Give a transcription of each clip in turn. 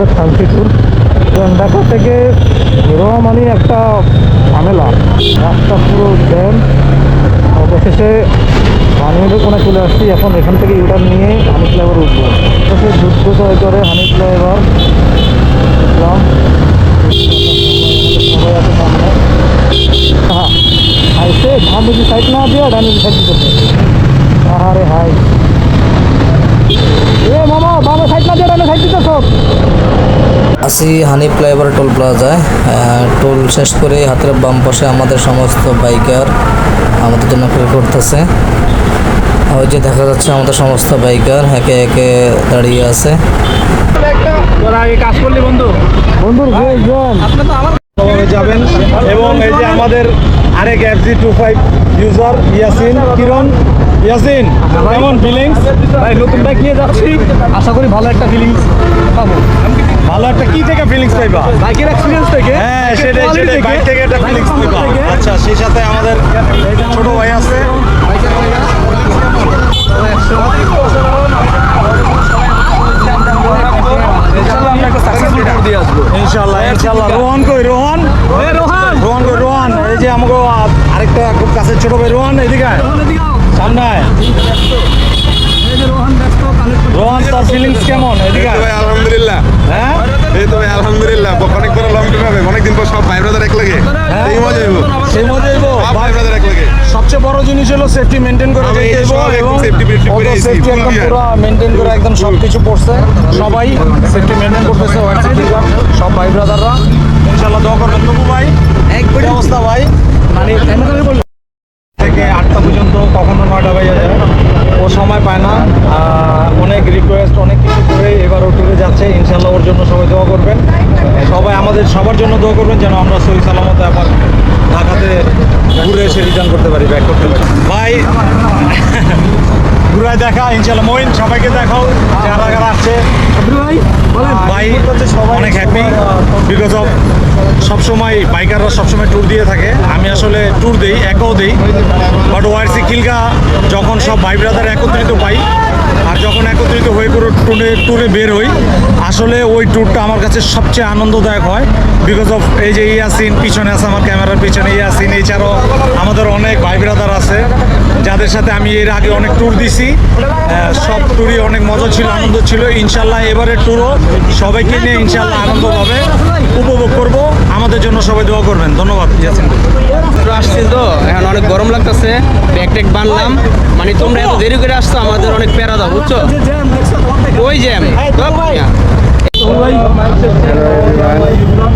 আমাদের শান্তিপুর। ঢাকা থেকে বেরোয়া মানে একটা ঝামেলা। রাস্তা পুরো জ্যাম অবশেষে হানিমের কোনে চলে আসছি। এখন এখান থেকে ইউটার নিয়ে হানি ফ্লাইওভার উঠবো। অবশ্যই দ্রুত জয় করে হানি ফ্লাইওভার উঠলাম আছে যদি সাইড না দিয়ে ডানি সাইড দিতে আরে হাই। এ মামা বামে সাইড না দিয়ে ডানে সাইড দিতে সব। আসি হানি ফ্লাইওভার টোল প্লাজায় টোল শেষ করে হাতের বাম পাশে আমাদের সমস্ত বাইকার আমাদের জন্য অপেক্ষা করতেছে। ওই যে দেখা যাচ্ছে আমাদের সমস্ত বাইকার একে একে দাঁড়িয়ে আছে। কাজ করলি বন্ধু। যাবেন। এবং এই যে আমাদের আরেক F G two five user Yasin Kiran. Yasin কেমন ফিলিংস ভাই নতুন বাইক নিয়ে যাচ্ছি। আশা করি ভালো একটা ফিলিংস পাবো। ভালো একটা কি থেকে ফিলিংস পাইবা? বাইকের এক্সপিরিয়েন্স থেকে। হ্যাঁ সেটাই সেটাই বাইক থেকে। একটা ফিলিংস পাইবা। আচ্ছা সেই সাথে আমাদের ছোট ভাই আছে। ইনশাল্লাহ ইনশাল্লাহ রোহন কই রোহন? রোহন। রোহন কই রোহন? এই যে আমাকে আরেকটা খুব কাছের ছোট ভাই রোহন এদিকে। সামনে আয়। রোহন ফিলিংস কেমন? এদিকে এই তো আয়। ভাই আলহামদুলিল্লাহ। হ্যাঁ? এই তো ভাই আলহামদুলিল্লাহ। অনেক বড় লং ট্রিপ হবে অনেকদিন পর সব ভাই ব্রাদার এক লাগে এই মজা হইব। সেই মজা হইব। ভাই ব্রাদার এক লাগে সবচেয়ে বড় জিনিস হলো সেফটি মেনটেন করে এবং আইছি, সেফটি একদম পুরো মেনটেন করে একদম সব কিছু পড়ছে সবাই সেফটি মেনটেন করতেছে হোয়াটসঅ্যাপ সব ভাই ব্রাদাররা ইনশাআল্লাহ দোয়া করবেন তবু ভাই। কি অবস্থা ভাই? মানে থেকে আটটা পর্যন্ত কখনো নয়টা বাজে যায়। ও সময় পায় না। অনেক রিকোয়েস্ট অনেক কিছু করে এবার ও ট্যুরে যাচ্ছে। ইনশাল্লাহ ওর জন্য সবাই দোয়া করবেন। সবাই আমাদের সবার জন্য দোয়া করবেন যেন আমরা সহি সালামত আবার ঢাকাতে ঘুরে এসে রিটার্ন করতে পারি ব্যাক করতে পারি। ঘুরায় দেখা ইনশাল্লাহ মইন সবাইকে দেখাও যারা যারা ভাই অনেক হ্যাপি বিকজ অফ সবসময় বাইকাররা সবসময় ট্যুর দিয়ে থাকে। আমি আসলে ট্যুর দিই একাও দিই। বাট ওয়ারসি খিলগা যখন সব ভাই ব্রাদার একত্রিত পাই আর যখন একত্রিত হয়ে করে ট্যুরে ট্যুরে বের হই আসলে ওই ট্যুরটা আমার কাছে সবচেয়ে আনন্দদায়ক হয়। বিকজ অফ এই যে ইয়াসিন পিছনে আছে আমার ক্যামেরার পিছনে ইয়াসিন এছাড়াও আমাদের অনেক ভাই ব্রাদার আছে। যাদের সাথে আমি এর আগে অনেক ট্যুর দিছি সব ট্যুরই অনেক মজা ছিল, আনন্দ ছিল। ইনশাল্লাহ এবারের ট্যুরও সবাইকে নিয়ে ইনশাল্লাহ আনন্দভাবে উপভোগ করব। আমাদের জন্য সবাই দোয়া করবেন। ধন্যবাদ, ইয়াসিন আসছি তো, এখন অনেক গরম লাগতেছে, ব্যাগ ট্যাগ বানলাম। মানে তোমরা এত দেরি করে আসছো, আমাদের অনেক প্যারা দাও, বুঝছ? ওই জ্যাম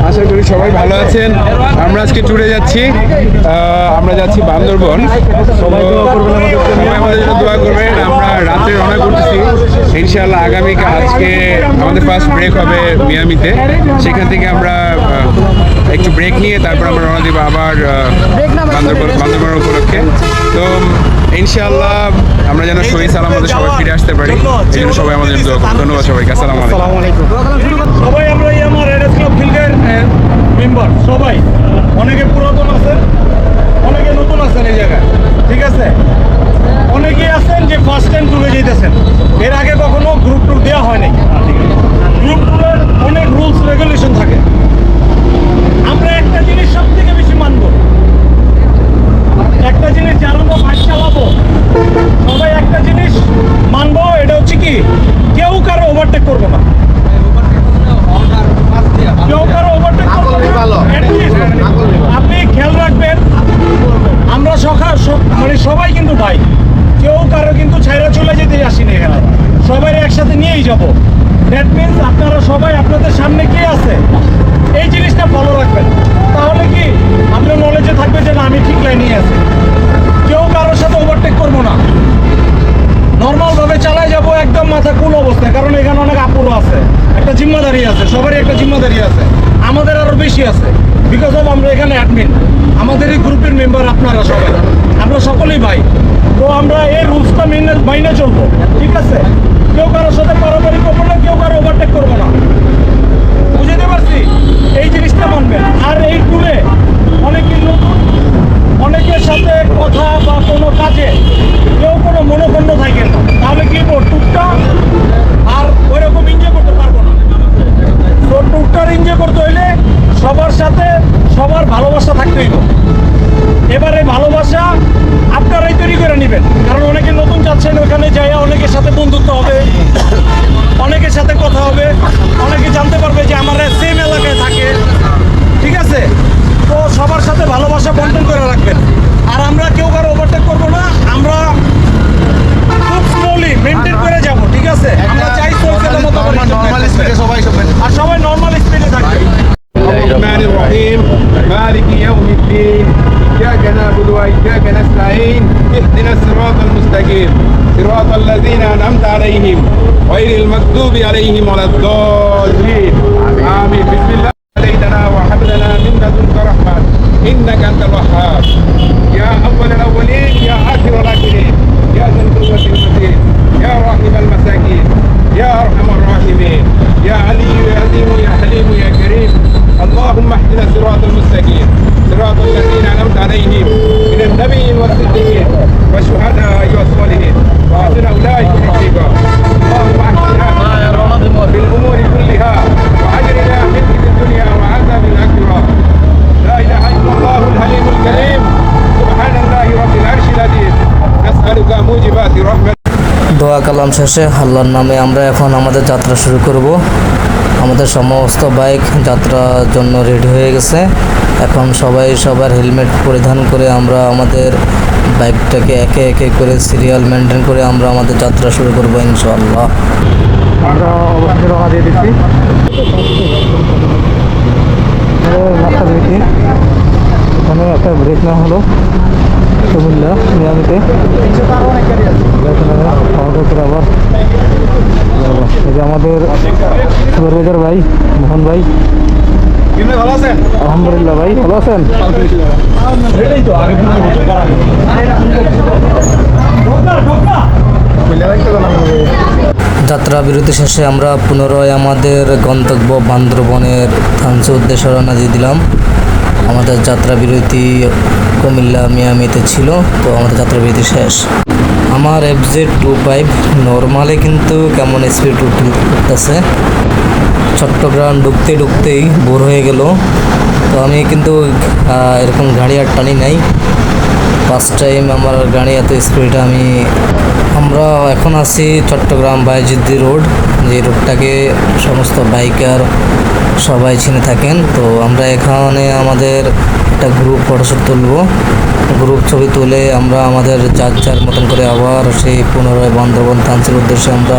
আশা করি সবাই ভালো আছেন। আমরা আজকে ট্যুরে যাচ্ছি। আমরা যাচ্ছি বান্দরবন সবাই সবাই আমাদের জন্য দোয়া করবেন আমরা রাত্রে রওনা করতেছি ইনশাআল্লাহ আগামী আজকে আমাদের ফার্স্ট ব্রেক হবে মিয়ামিতে। সেখান থেকে আমরা একটু ব্রেক নিয়ে তারপর আমরা রওনা দিব আবার বান্দরবন উপলক্ষে। তো, ইনশাআল্লাহ আমরা যেন শহীদ সালামতে সবাই ফিরে আসতে পারি। এই জন্য সবাই আমাদের ধন্যবাদ সবাইকে। আসসালামু সবাই, আমরা মেম্বার সবাই। অনেকে পুরাতন আছেন, অনেকে নতুন আছেন এই জায়গায়। ঠিক আছে? অনেকেই আছেন যে ফার্স্ট টাইম ট্যুরে যেতেছেন এর আগে দেওয়া হয়নি গ্রুপ ট্যুরের অনেক রুলস রেগুলেশন থাকে। আমরা একটা জিনিস সব থেকে বেশি মানব। একটা জিনিস আমরা বাইক চালাবো, সবাই একটা জিনিস মানবো, এটা হচ্ছে কি? কেউ কারও ওভারটেক করব না। আপনি খেয়াল রাখবেন, আমরা সখা মানে সবাই কিন্তু ভাই। কেউ কারও কিন্তু ছাইরা চলে যেতে আসিনি এখানে। সবাই একসাথে নিয়েই যাব। দ্যাট মিনস আপনারা সবাই আপনাদের সামনে কে আছে? এই জিনিসটা ফলো রাখবেন। তাহলে কি? আপনার নলেজে থাকবে যে না, আমি ঠিক লাইনেই আছি। কেউ কারোর সাথে ওভারটেক করব না। নর্মাল ভাবে চালাই যাব, একদম মাথা কুল অবস্থায়। কারণ এখানে অনেক আপুরও আছে। একটা জিম্মাদারি আছে। সবারই একটা জিম্মাদারি আছে। আমাদের আরও বেশি আছে। বিকজ অফ আমরা এখানে অ্যাডমিন আমাদের এই গ্রুপের মেম্বার আপনারা সবাই। আমরা সকলেই ভাই। তো আমরা এই রুলসটা মেনে মাইনে চলবো। ঠিক আছে? কেউ কারোর সাথে পারাপারি করব কেউ عليهم ولا الضالين. آمين. بسم الله علينا وهب من لدنك رحمة. إنك أنت الوهاب. يا أول الأولين يا آخر الآخرين. يا ذا القوة المتين. يا راحم المساكين. يا أرحم الراحمين. يا علي يا عظيم يا حليم يا كريم. اللهم اهدنا الصراط المستقيم. صراط الذين أنعمت عليهم. من النبيين والصديقين والشهداء والصالحين. وحسن أولئك رفيقا اللهم أهدنا بالأمور كلها وأجرنا من خزي الدنيا وعذاب الآخرة لا إله إلا الله الحليم الكريم سبحان الله رب العرش العظيم نسألك موجبات رحمة দোয়া কালাম শেষে আল্লাহর নামে আমরা এখন আমাদের যাত্রা শুরু করব আমাদের সমস্ত বাইক যাত্রার জন্য রেডি হয়ে গেছে এখন সবাই সবার হেলমেট পরিধান করে আমরা আমাদের বাইকটাকে একে একে করে সিরিয়াল মেনটেন করে আমরা আমাদের যাত্রা শুরু করব ইনশাল্লাহ আমরা অবশ্যই রওনা দিচ্ছি আমাদের নাস্তা এখানে একটা ব্রেক নেওয়া হলো কুমিল্লা করে আবার এই যে আমাদের সুপারভাইজার ভাই মোহন ভাই আলহামদুলিল্লাহ ভাই ভালো আছেন? যাত্রা বিরতি শেষে আমরা পুনরায় আমাদের গন্তব্য বান্দরবনের থানচি উদ্দেশ্যে রওনা দিয়ে দিলাম। আমাদের যাত্রা বিরতি কুমিল্লা মিয়ামিতে ছিল তো আমাদের যাত্রা বিরতি শেষ। আমার এফজেড টু ফাইভ নর্মালে কিন্তু কেমন স্পিড করতেছে চট্টগ্রাম ঢুকতে ঢুকতেই বোর হয়ে গেল। তো আমি কিন্তু এরকম গাড়ি আর টানি নাই। ফার্স্ট টাইম আমার গাড়ি এত স্পিড আমি, আমরা এখন আছি চট্টগ্রাম বাইজিদ্দি রোড যে রোডটাকে সমস্ত বাইকার সবাই চিনে থাকেন। তো আমরা এখানে আমাদের একটা গ্রুপ ফটোশ্যুট তুলবো। গ্রুপ ছবি তুলে আমরা আমাদের যার যার মতন করে আবার সেই পুনরায় বান্দরবন থানচির উদ্দেশ্যে আমরা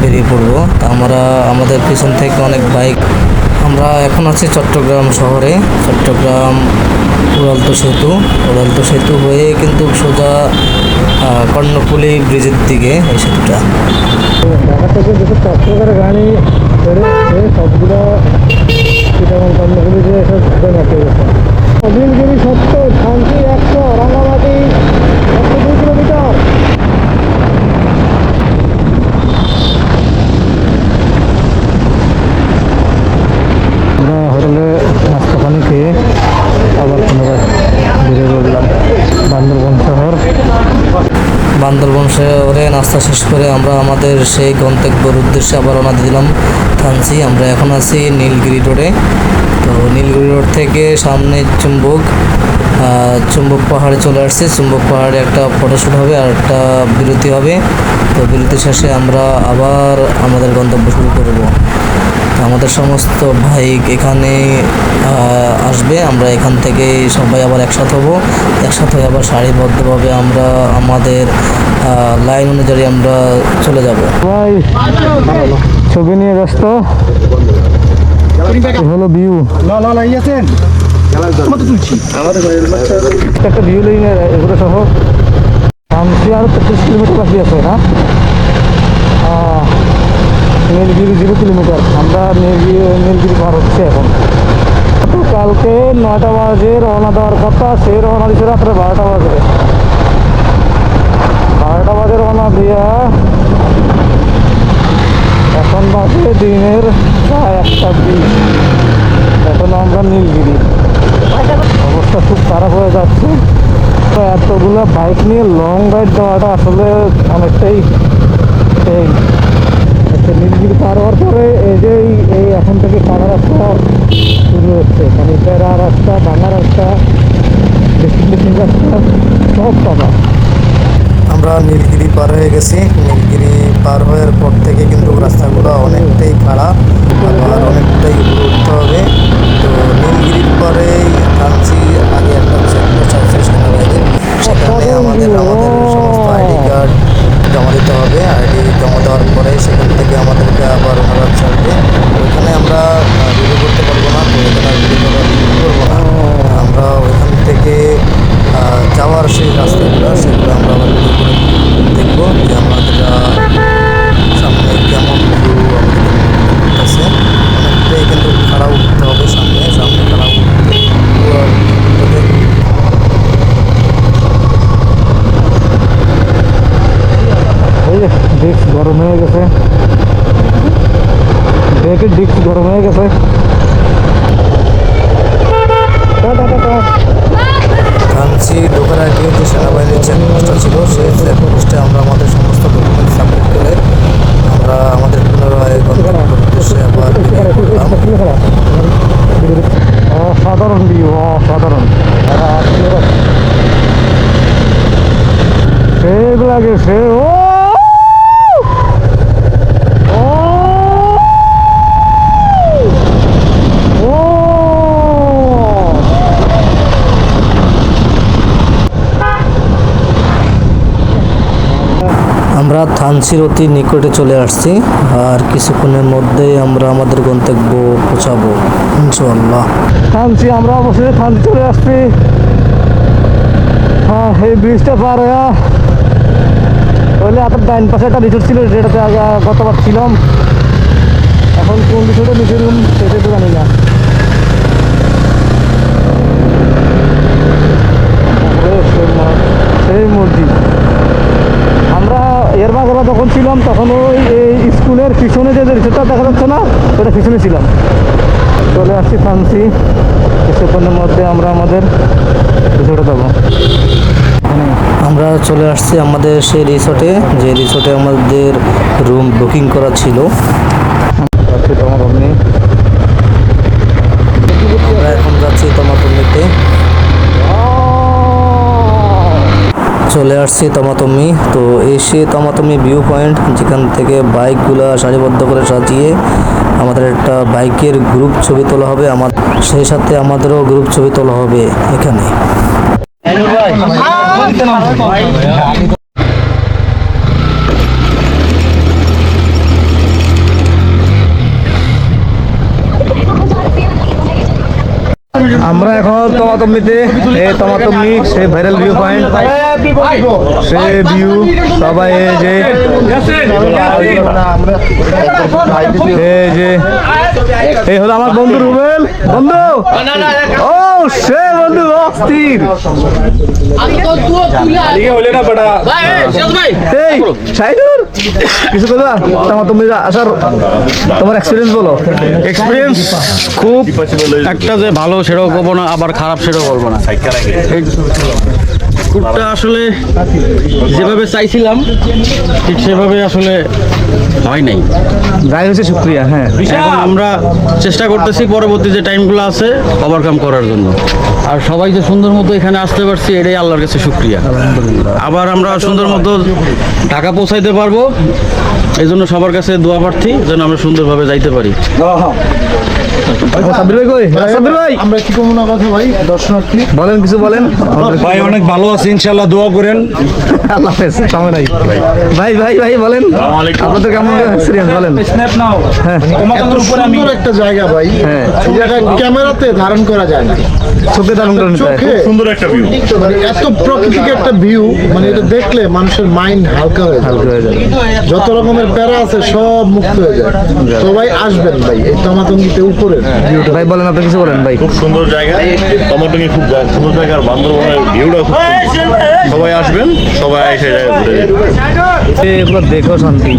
বেরিয়ে পড়ব। তা আমরা, আমাদের পিছন থেকে অনেক বাইক আমরা এখন আছি চট্টগ্রাম শহরে। চট্টগ্রাম উড়ালতো সেতু। উড়ালতো সেতু হয়ে কিন্তু সোজা কর্ণফুলী ব্রিজের দিকে এই সেতুটা। থেকে চট্টগ্রামের গাড়ি সবগুলো কর্ণফুলি দিয়ে নীলগিরি সত্য শান্তি একশো রাঙামাটি একশো দুই কিলোমিটার আমরা হোটেলে নাস্তা পানি খেয়ে আবার পুনরায় বেরিয়ে পড়লাম বান্দরবন শহর বান্দরবন শহরে নাস্তা শেষ করে আমরা আমাদের সেই গন্তব্যের উদ্দেশ্যে আবার রওনা দিলাম। থানসি আমরা এখন আছি নীলগিরি রোডে। তো নীলগিরি রোড থেকে সামনে চুম্বক। চুম্বক পাহাড়ে চলে আসছে। চুম্বক পাহাড়ে একটা ফটোশ্যুট হবে আর একটা বিরতি হবে। তো বিরতি শেষে আমরা আবার আমাদের গন্তব্য শুরু করব। আমাদের সমস্ত বাইক এখানে আসবে। আমরা এখান থেকে সবাই আবার একসাথে হব। একসাথে হয়ে আবার সারিবদ্ধভাবে আমরা আমাদের লাইন অনুযায়ী আমরা চলে যাব। ভাই ছবি নিয়ে ব্যস্ত। হলো ভিউ একটা ভিউ লিং এগুলো পঁচিশ কিলোমিটার বাকি আছে, না? Nilgiri zero kilometre. আমরা নীলগিরি নীলগিরি পার হচ্ছে এখন। তো কালকে নয়টা বাজে রওনা দেওয়ার কথা সে রওনা দিচ্ছে রাত্রে বারোটা বাজে। বারোটা বাজে রওনা দিয়া এখন বাজে দিনের প্রায় একটা বিশ। এখন আমরা নীলগিরি। অবস্থা খুব খারাপ হয়ে যাচ্ছে। তো এতগুলো বাইক নিয়ে লং রাইড দেওয়াটা আসলে অনেকটাই এই নীলগিরি পার পরে এই যে এই- এখন থেকে কাদা রাস্তা শুরু হচ্ছে। মানে পেরা রাস্তা, ভাঙা রাস্তা রাস্তা, সব পাবা নীলগিরি পার হয়ে গেছি। নীলগিরি পার হওয়ার পর থেকে কিন্তু রাস্তাগুলো অনেকটাই খারাপ আবার অনেকটাই উঠতে হবে। তো নীলগিরির পরে থানচি আগে একটা চেকপোস্ট আছে সেখানে আমাদের আমাদের সমস্ত আইডি কার্ড জমা দিতে হবে। আইডি জমা দেওয়ার পরে সেখান থেকে আমাদেরকে আবার ওনারা ছাড়বে। ওইখানে আমরা ভিডিও করতে পারব না তো ওইখানে ভিডিও করব না আমরা ওইখান থেকে আহ, যাওয়ার সেই রাস্তাগুলো সেগুলো আমরা আবার ভিডিও করে দেখব যে আমাদের আহ, সামনে কেমন ভিউ আমাদের আছে অনেকটাই কিন্তু খারাপ উঠতে হবে সামনে সামনে খারাপ উঠতে পুরো ওদের এই যে ডিস্ক গরম হয়ে গেছে ব্রেকের ডিস্ক গরম হয়ে গেছে টা টা টা টা। কাঞ্চি ঢোকার আগে যে সেনাবাহিনীর চেকপোস্টটা ছিল সেই চেকপোস্টে আমরা আমাদের সমস্ত ডকুমেন্ট সাবমিট করে আমরা আমাদের পুনরায় গন্তব্যের উদ্দেশ্যে আবার বেরিয়ে পড়লাম অসাধারণ ভিউ অসাধারণ সেগ লাগে সে ও ও ও আমরা অতি নিকটে চলে আসছি। আর কিছুক্ষণের মধ্যেই আমরা আমাদের গন্তব্য পৌঁছাবো ইনশাল্লাহ থানছি আমরা অবশ্যই থানছি চলে আসছি। হ্যাঁ এই ব্রিজটা পার হয়ে হইলে আপনার ডাইন পাশে একটা রিসোর্ট ছিল, যেটাতে গতবার ছিলাম। এখন কোন রিসোর্টে নিচে রুম সেটা তো জানি না ওরে, সেই ম- সেই মসজিদ আমরা এর আগেবার যখন ছিলাম তখন ওই এই স্কুলের পিছনে যে রিসোর্টটা দেখা যাচ্ছে না ওটা পিছনে ছিলাম। চলে আসছি থানছি কিছুক্ষণের মধ্যে আমরা আমাদের রিসোর্টে যাব। আমরা চলে আসছি আমাদের সেই রিসোর্টে যে রিসোর্টে আমাদের রুম বুকিং করা ছিল। তোমার আমরা এখন যাচ্ছি তমাতমিতে চলে আসছি তমাতমি। তো এসে তমাতমি ভিউ পয়েন্ট যেখান থেকে বাইকগুলো সারিবদ্ধ করে সাজিয়ে আমাদের একটা বাইকের গ্রুপ ছবি তোলা হবে। আমার সেই সাথে আমাদেরও গ্রুপ ছবি তোলা হবে এখানে। আমরা এখন তমাতমিতে এই তমাতমি সে ভাইরাল ভিউ পয়েন্ট সে ভিউ সবাই এই যে এই যে এই হলো আমার বন্ধু রুবেল বন্ধু! ও সে বন্ধু অস্থির! এই সাইদুর! কিছু কইবা তোমার তুমি আসার তোমার এক্সপিরিয়েন্স বলো। এক্সপিরিয়েন্স খুব একটা যে ভালো সেটাও করব না, আবার খারাপ সেটাও করব না। কুটটা আসলে যেভাবে চাইছিলাম, ঠিক সেভাবে আসলে হয় নাই। যাই হয়েছে শুক্রিয়া হ্যাঁ। এখন আমরা চেষ্টা করতেছি পরবর্তী যে টাইমগুলো আছে ওভারকাম করার জন্য। আর সবাই যে সুন্দর মতো এখানে আসতে পারছি এটাই আল্লাহর কাছে শুক্রিয়া আবার আমরা সুন্দর মতো ঢাকা পৌঁছাইতে পারব। এই জন্য সবার কাছে দোয়া প্রার্থী যেন আমরা সুন্দরভাবে যাইতে পারি। ও, সাব্বির ভাই কই? সাব্বির ভাই! আমরা কি করব কথা ভাই? দর্শনার্থী। বলেন কিছু বলেন। ভাই অনেক ভালো আছে ইনশাল্লাহ দোয়া করেন। আল্লাহ হাফেজ সময় নাই। ভাই ভাই ভাই বলেন। আপনাদের কেমন এক্সপিরিয়েন্স বলেন। হ্যাঁ। সুন্দর একটা জায়গা ভাই। জায়গা ক্যামেরাতে ধারণ করা যায় না। চোখে দারুণ করে নিতে সুন্দর একটা ভিউ মানে এত প্রাকৃতিক একটা ভিউ মানে এটা দেখলে মানুষের মাইন্ড হালকা হয়ে যায় হালকা হয়ে যাবে। যত রকমের প্যারা আছে সব মুক্ত হয়ে যায় সবাই আসবেন ভাই এই তমাতঙ্গিতে উপরে ভাই বলেন আপনি কিছু বলেন ভাই। খুব সুন্দর জায়গা। টমাটুঙ্গি খুব সুন্দর জায়গা আর বান্দরবনের ভিউটা খুব সবাই আসবেন সবাই এসে জায়গা ঘুরে দেখো শান্তি।